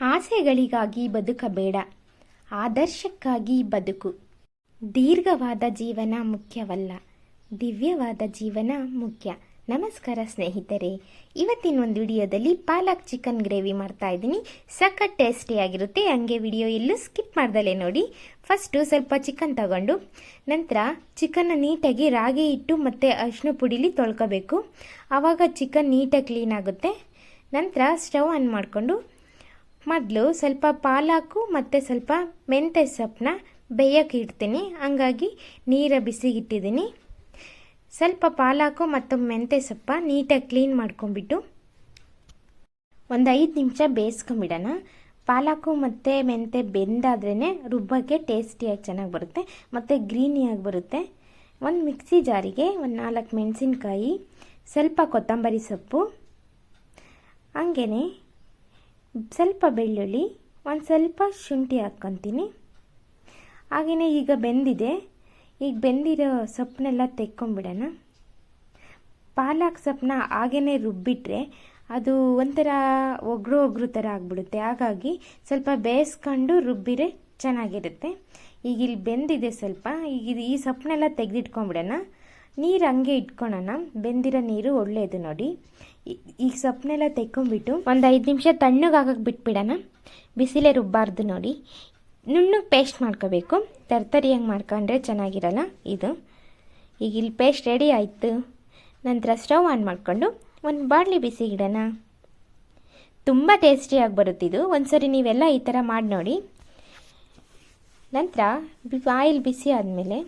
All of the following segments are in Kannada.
ಆಸೆಗಳಿಗಾಗಿ ಬದುಕಬೇಡ. ಆದರ್ಶಕ್ಕಾಗಿ ಬದುಕು. ದೀರ್ಘವಾದ ಜೀವನ ಮುಖ್ಯವಲ್ಲ. ದಿವ್ಯವಾದ ಜೀವನ ಮುಖ್ಯ. ನಮಸ್ಕಾರ ಸ್ನೇಹಿತರೆ ಇವತ್ತಿನ ಒಂದು ವಿಡಿಯೋದಲ್ಲಿ ಪಾಲಕ್ ಚಿಕನ್ ಗ್ರೇವಿ ಮಾಡ್ತಾ ಇದ್ದೀನಿ. ಸಖತ್ ಟೇಸ್ಟಿಯಾಗಿರುತ್ತೆ ಹಂಗೆ ವಿಡಿಯೋ ಎಲ್ಲೂ ಸ್ಕಿಪ್ ಮಾಡ್ದಲೇ ನೋಡಿ. ಫಸ್ಟು ಸ್ವಲ್ಪ ಚಿಕನ್ ತಗೊಂಡು, ನಂತರ ಚಿಕನ್ನ ನೀಟಾಗಿ ರಾಗಿ ಇಟ್ಟು ಮತ್ತು ಅರಿಶಿನ ಪುಡಿಲಿ ತೊಳ್ಕೊಬೇಕು. ಆವಾಗ ಚಿಕನ್ ನೀಟಾಗಿ ಕ್ಲೀನ್ ಆಗುತ್ತೆ. ನಂತರ ಸ್ಟವ್ ಆನ್ ಮಾಡಿಕೊಂಡು ಮೊದಲು ಸ್ವಲ್ಪ ಪಾಲಾಕು ಮತ್ತು ಸ್ವಲ್ಪ ಮೆಂತ್ಯ ಸೊಪ್ಪನ್ನ ಬೇಯಕ್ಕೆ ಇಡ್ತೀನಿ. ಹಂಗಾಗಿ ನೀರ ಬಿಸಿಗಿಟ್ಟಿದ್ದೀನಿ ಸ್ವಲ್ಪ ಪಾಲಾಕು ಮತ್ತು ಮೆಂತ್ಯ ಸೊಪ್ಪ ನೀಟಾಗಿ ಕ್ಲೀನ್ ಮಾಡ್ಕೊಂಬಿಟ್ಟು ಒಂದು ಐದು ನಿಮಿಷ ಬೇಯಿಸ್ಕೊಂಬಿಡೋಣ. ಪಾಲಾಕು ಮತ್ತು ಮೆಂತ್ಯ ಬೆಂದಾದ್ರೇ ರುಬ್ಬಕ್ಕೆ ಟೇಸ್ಟಿಯಾಗಿ ಚೆನ್ನಾಗಿ ಬರುತ್ತೆ ಮತ್ತು ಗ್ರೀನಿಯಾಗಿ ಬರುತ್ತೆ. ಒಂದು ಮಿಕ್ಸಿ ಜಾರಿಗೆ ಒಂದು ನಾಲ್ಕು ಮೆಣಸಿನ್ಕಾಯಿ, ಸ್ವಲ್ಪ ಕೊತ್ತಂಬರಿ ಸೊಪ್ಪು ಹಂಗೇ ಸ್ವಲ್ಪ ಬೆಳ್ಳುಳ್ಳಿ, ಒಂದು ಸ್ವಲ್ಪ ಶುಂಠಿ ಹಾಕ್ಕೊತೀನಿ. ಹಾಗೆಯೇ ಈಗ ಬೆಂದಿದೆ. ಈಗ ಬೆಂದಿರೋ ಸೊಪ್ಪನ್ನೆಲ್ಲ ತೆಕ್ಕೊಂಬಿಡೋಣ ಪಾಲಕ್ ಸೊಪ್ಪನ್ನ ಹಾಗೇ ರುಬ್ಬಿಟ್ರೆ ಅದು ಒಂಥರ ಒಗ್ರು ಒಗ್ರು ಥರ ಆಗಿಬಿಡುತ್ತೆ. ಹಾಗಾಗಿ ಸ್ವಲ್ಪ ಬೇಯಿಸ್ಕೊಂಡು ರುಬ್ಬಿರೆ ಚೆನ್ನಾಗಿರುತ್ತೆ. ಈಗ ಇಲ್ಲಿ ಬೆಂದಿದೆ ಸ್ವಲ್ಪ. ಈಗ ಈ ಸೊಪ್ಪನ್ನೆಲ್ಲ ತೆಗೆದಿಟ್ಕೊಂಬಿಡೋಣ ನೀರು ಹಂಗೆ ಇಟ್ಕೊಳೋಣ. ಬೆಂದಿರೋ ನೀರು ಒಳ್ಳೆಯದು ನೋಡಿ. ಈಗ ಸೊಪ್ಪನ್ನೆಲ್ಲ ತೆಕ್ಕೊಂಡ್ಬಿಟ್ಟು ಒಂದು ಐದು ನಿಮಿಷ ತಣ್ಣಗೆ ಹಾಕಕ್ಕೆ ಬಿಟ್ಬಿಡೋಣ. ಬಿಸಿಲೇ ರುಬ್ಬಾರ್ದು ನೋಡಿ. ನುಣ್ಣಗೆ ಪೇಸ್ಟ್ ಮಾಡ್ಕೋಬೇಕು. ತರ್ತರಿಯಾಗಿ ಮಾಡ್ಕೊಂಡ್ರೆ ಚೆನ್ನಾಗಿರಲ್ಲ ಇದು. ಈಗ ಇಲ್ಲಿ ಪೇಸ್ಟ್ ರೆಡಿ ಆಯಿತು. ನಂತರ ಸ್ಟವ್ ಆನ್ ಮಾಡಿಕೊಂಡು ಒಂದು ಬಾಟ್ಲಿ ಬಿಸಿ ಇಡೋಣ. ತುಂಬ ಟೇಸ್ಟಿಯಾಗಿ ಬರುತ್ತಿದ್ದು ಒಂದ್ಸರಿ ನೀವೆಲ್ಲ ಈ ಥರ ಮಾಡಿ ನೋಡಿ. ನಂತರ ಆಯಿಲ್ ಬಿಸಿ ಆದಮೇಲೆ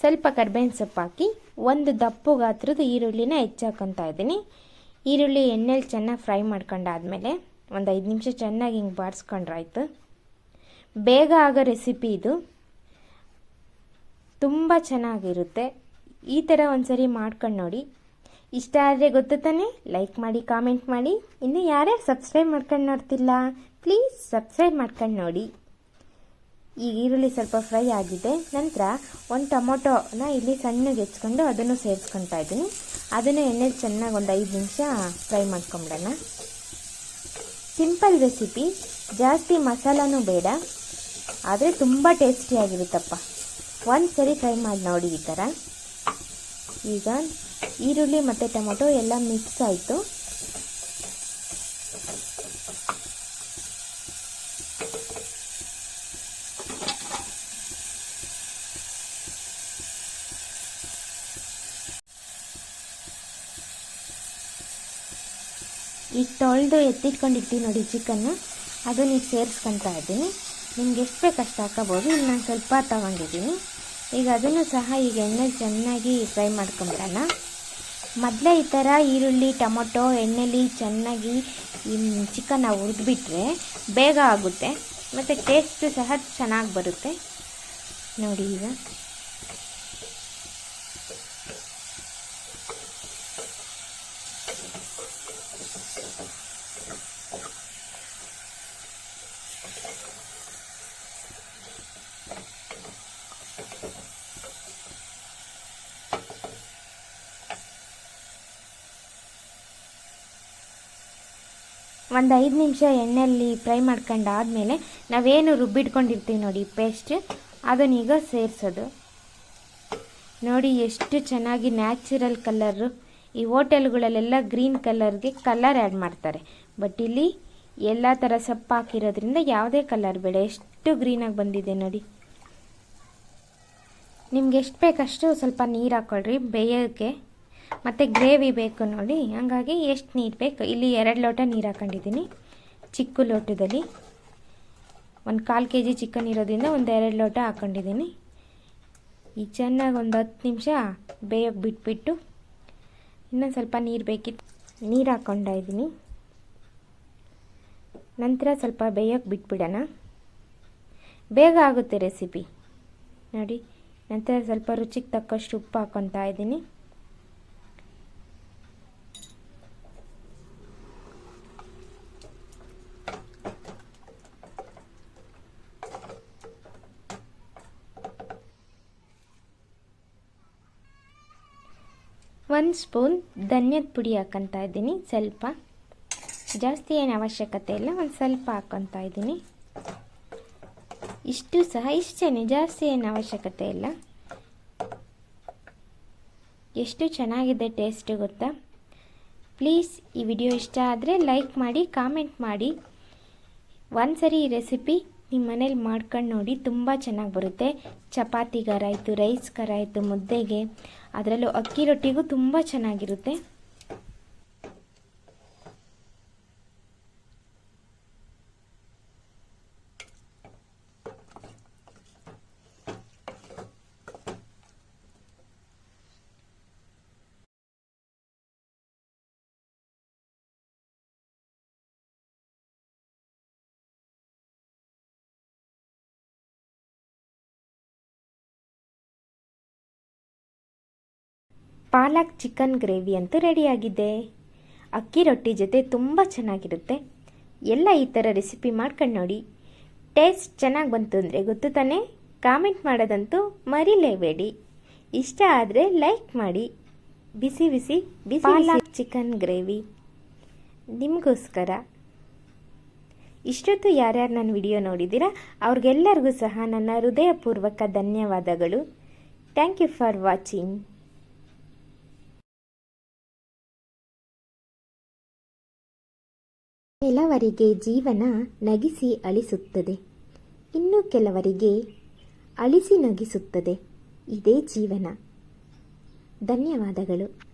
ಸ್ವಲ್ಪ ಕರ್ಬೇವಿನ ಸೊಪ್ಪು ಹಾಕಿ ಒಂದು ದಪ್ಪು ಗಾತ್ರದ ಈರುಳ್ಳಿನ ಹೆಚ್ಚಾಕೊತಾ ಇದ್ದೀನಿ. ಈರುಳ್ಳಿ ಎಣ್ಣೆಲಿ ಚೆನ್ನಾಗಿ ಫ್ರೈ ಮಾಡ್ಕೊಂಡಾದ್ಮೇಲೆ ಒಂದು ಐದು ನಿಮಿಷ ಚೆನ್ನಾಗಿ ಹಿಂಗೆ ಬಾಡಿಸ್ಕೊಂಡ್ರಾಯ್ತು ಬೇಗ ಆಗೋ ರೆಸಿಪಿ ಇದು. ತುಂಬ ಚೆನ್ನಾಗಿರುತ್ತೆ. ಈ ಥರ ಒಂದ್ಸರಿ ಮಾಡ್ಕೊಂಡು ನೋಡಿ. ಇಷ್ಟ ಆದರೆ ಗೊತ್ತು ತಾನೆ? ಲೈಕ್ ಮಾಡಿ ಕಾಮೆಂಟ್ ಮಾಡಿ. ಇನ್ನು ಯಾರ್ಯಾರು ಸಬ್ಸ್ಕ್ರೈಬ್ ಮಾಡ್ಕೊಂಡು ನೋಡ್ತಿಲ್ಲ ಪ್ಲೀಸ್ ಸಬ್ಸ್ಕ್ರೈಬ್ ಮಾಡ್ಕೊಂಡು ನೋಡಿ. ಈಗ ಈರುಳ್ಳಿ ಸ್ವಲ್ಪ ಫ್ರೈ ಆಗಿದೆ. ನಂತರ ಒಂದು ಟೊಮೊಟೊನ ಇಲ್ಲಿ ಸಣ್ಣಗೆ ಹೆಚ್ಕೊಂಡು ಅದನ್ನು ಸೇರಿಸ್ಕೊತಾ ಇದ್ದೀನಿ. ಅದನ್ನು ಎಣ್ಣೆ ಚೆನ್ನಾಗಿ ಒಂದು ಐದು ನಿಮಿಷ ಫ್ರೈ ಮಾಡ್ಕೊಂಬಿಡೋಣ. ಸಿಂಪಲ್ ರೆಸಿಪಿ ಜಾಸ್ತಿ ಮಸಾಲನೂ ಬೇಡ. ಆದರೆ ತುಂಬ ಟೇಸ್ಟಿಯಾಗಿರುತ್ತಪ್ಪ ಒಂದು ಸರಿ ಫ್ರೈ ಮಾಡಿ ನೋಡಿ ಈ ಥರ ಈಗ ಈರುಳ್ಳಿ ಮತ್ತು ಟೊಮೊಟೊ ಎಲ್ಲ ಮಿಕ್ಸ್ ಆಯಿತು. ಈಗ ತೊಳೆದು ಎತ್ತಿಟ್ಕೊಂಡಿರ್ತೀವಿ ನೋಡಿ ಚಿಕನ್ನು ಅದನ್ನ ನೀವು ಸೇರಿಸ್ಕೊತಾ ಇದ್ದೀನಿ. ನಿಮ್ಗೆ ಎಷ್ಟು ಬೇಕು ಅಷ್ಟು ಹಾಕೋಬೋದು. ಇಲ್ಲಿ ನಾನು ಸ್ವಲ್ಪ ತೊಗೊಂಡಿದ್ದೀನಿ. ಈಗ ಅದನ್ನು ಸಹ ಈಗ ಎಣ್ಣೆ ಚೆನ್ನಾಗಿ ಫ್ರೈ ಮಾಡ್ಕೊಂಬಿಡೋಣ. ಮೊದಲೇ ಈ ಥರ ಈರುಳ್ಳಿ, ಟೊಮೊಟೊ, ಎಣ್ಣೆಲಿ ಚೆನ್ನಾಗಿ ಚಿಕನ್ನ ಹುರಿದ್ಬಿಟ್ರೆ ಬೇಗ ಆಗುತ್ತೆ. ಮತ್ತು ಟೇಸ್ಟ್ ಸಹ ಚೆನ್ನಾಗಿ ಬರುತ್ತೆ. ನೋಡಿ ಈಗ. ಒಂದು ಐದು ನಿಮಿಷ ಎಣ್ಣೆಯಲ್ಲಿ ಫ್ರೈ ಮಾಡ್ಕೊಂಡಾದಮೇಲೆ ನಾವೇನು ರುಬ್ಬಿಟ್ಕೊಂಡಿರ್ತೀವಿ ನೋಡಿ ಪೇಸ್ಟ್, ಅದನ್ನೀಗ ಸೇರಿಸೋದು. ನೋಡಿ ಎಷ್ಟು ಚೆನ್ನಾಗಿ ನ್ಯಾಚುರಲ್ ಕಲರು. ಈ ಹೋಟೆಲ್ಗಳಲ್ಲೆಲ್ಲ ಗ್ರೀನ್ ಕಲರ್ಗೆ ಕಲರ್ ಆ್ಯಡ್ ಮಾಡ್ತಾರೆ. ಬಟ್ ಇಲ್ಲಿ ಎಲ್ಲ ಥರ ಸೊಪ್ಪು ಹಾಕಿರೋದ್ರಿಂದ ಯಾವುದೇ ಕಲರ್ ಬೇಡ. ಎಷ್ಟು ಗ್ರೀನಾಗಿ ಬಂದಿದೆ ನೋಡಿ. ನಿಮ್ಗೆ ಎಷ್ಟು ಬೇಕಷ್ಟು ಸ್ವಲ್ಪ ನೀರು ಹಾಕ್ಕೊಳ್ರಿ ಬೇಯೋಕ್ಕೆ ಮತ್ತು ಗ್ರೇವಿ ಬೇಕು ನೋಡಿ. ಹಂಗಾಗಿ ಎಷ್ಟು ನೀರು ಬೇಕು? ಇಲ್ಲಿ ಎರಡು ಲೋಟ ನೀರು ಹಾಕೊಂಡಿದ್ದೀನಿ. ಚಿಕ್ಕ ಲೋಟದಲ್ಲಿ. ಒಂದು ಕಾಲು ಕೆ ಜಿ ಚಿಕನ್ ಇರೋದ್ರಿಂದ ಒಂದು ಎರಡು ಲೋಟ ಹಾಕ್ಕೊಂಡಿದ್ದೀನಿ ಈ ಚೆನ್ನಾಗಿ ಒಂದು ಹತ್ತು ನಿಮಿಷ ಬೇಯೋಕ್ಕೆ ಬಿಟ್ಬಿಟ್ಟು ಇನ್ನೊಂದು ಸ್ವಲ್ಪ ನೀರು ಬೇಕಿತ್ತು ನೀರು ಹಾಕ್ಕೊಂಡ ಇದ್ದೀನಿ. ನಂತರ ಸ್ವಲ್ಪ ಬೇಯೋಕ್ಕೆ ಬಿಟ್ಬಿಡೋಣ. ಬೇಗ ಆಗುತ್ತೆ ರೆಸಿಪಿ. ನೋಡಿ, ನಂತರ ಸ್ವಲ್ಪ ರುಚಿಗೆ ತಕ್ಕಷ್ಟು ಉಪ್ಪು ಹಾಕ್ಕೊತಾ ಇದ್ದೀನಿ. ಒಂದು ಸ್ಪೂನ್ ಧನ್ಯದ ಪುಡಿ ಹಾಕೊತ ಇದ್ದೀನಿ. ಸ್ವಲ್ಪ ಜಾಸ್ತಿ ಏನು ಅವಶ್ಯಕತೆ ಇಲ್ಲ, ಒಂದು ಸ್ವಲ್ಪ ಹಾಕ್ಕೊತಾ ಇದ್ದೀನಿ. ಇಷ್ಟು ಸಹ, ಇಷ್ಟೇ, ಜಾಸ್ತಿ ಏನು ಅವಶ್ಯಕತೆ ಇಲ್ಲ. ಎಷ್ಟು ಚೆನ್ನಾಗಿದೆ ಟೇಸ್ಟ್ ಗೊತ್ತಾ? ಪ್ಲೀಸ್ ಈ ವಿಡಿಯೋ ಇಷ್ಟ ಆದರೆ ಲೈಕ್ ಮಾಡಿ, ಕಾಮೆಂಟ್ ಮಾಡಿ. ಒಂದ್ಸರಿ ಈ ರೆಸಿಪಿ ನಿಮ್ಮ ಮನೇಲಿ ಮಾಡ್ಕೊಂಡು ನೋಡಿ ತುಂಬ ಚೆನ್ನಾಗಿ ಬರುತ್ತೆ. ಚಪಾತಿಗಾರಾಯಿತು ರೈಸ್ಗಾರಾಯಿತು ಮುದ್ದೆಗೆ. ಅದರಲ್ಲೂ ಅಕ್ಕಿ ರೊಟ್ಟಿಗೂ ತುಂಬ ಚೆನ್ನಾಗಿರುತ್ತೆ. ಪಾಲಕ್ ಚಿಕನ್ ಗ್ರೇವಿ ಅಂತೂ ರೆಡಿಯಾಗಿದೆ. ಅಕ್ಕಿ ರೊಟ್ಟಿ ಜೊತೆ ತುಂಬ ಚೆನ್ನಾಗಿರುತ್ತೆ. ಎಲ್ಲ ಈ ಥರ ರೆಸಿಪಿ ಮಾಡ್ಕೊಂಡು ನೋಡಿ. ಟೇಸ್ಟ್ ಚೆನ್ನಾಗಿ ಬಂತು ಅಂದರೆ ಗೊತ್ತು ತಾನೇ? ಕಾಮೆಂಟ್ ಮಾಡೋದಂತೂ ಮರಿಲೇಬೇಡಿ. ಇಷ್ಟ ಆದರೆ ಲೈಕ್ ಮಾಡಿ. ಬಿಸಿ ಬಿಸಿ ಬಿಸಿ ಪಾಲಕ್ ಚಿಕನ್ ಗ್ರೇವಿ ನಿಮಗೋಸ್ಕರ. ಇಷ್ಟೊತ್ತು ಯಾರ್ಯಾರು ನನ್ನ ವಿಡಿಯೋ ನೋಡಿದ್ದೀರಾ ಅವ್ರಿಗೆಲ್ಲರಿಗೂ ಸಹ ನನ್ನ ಹೃದಯಪೂರ್ವಕ ಧನ್ಯವಾದಗಳು. Thank you for watching. ಕೆಲವರಿಗೆ ಜೀವನ ನಗಿಸಿ ಅಳಿಸುತ್ತದೆ. ಇನ್ನು ಕೆಲವರಿಗೆ ಅಳಿಸಿ ನಗಿಸುತ್ತದೆ. ಇದೇ ಜೀವನ. ಧನ್ಯವಾದಗಳು.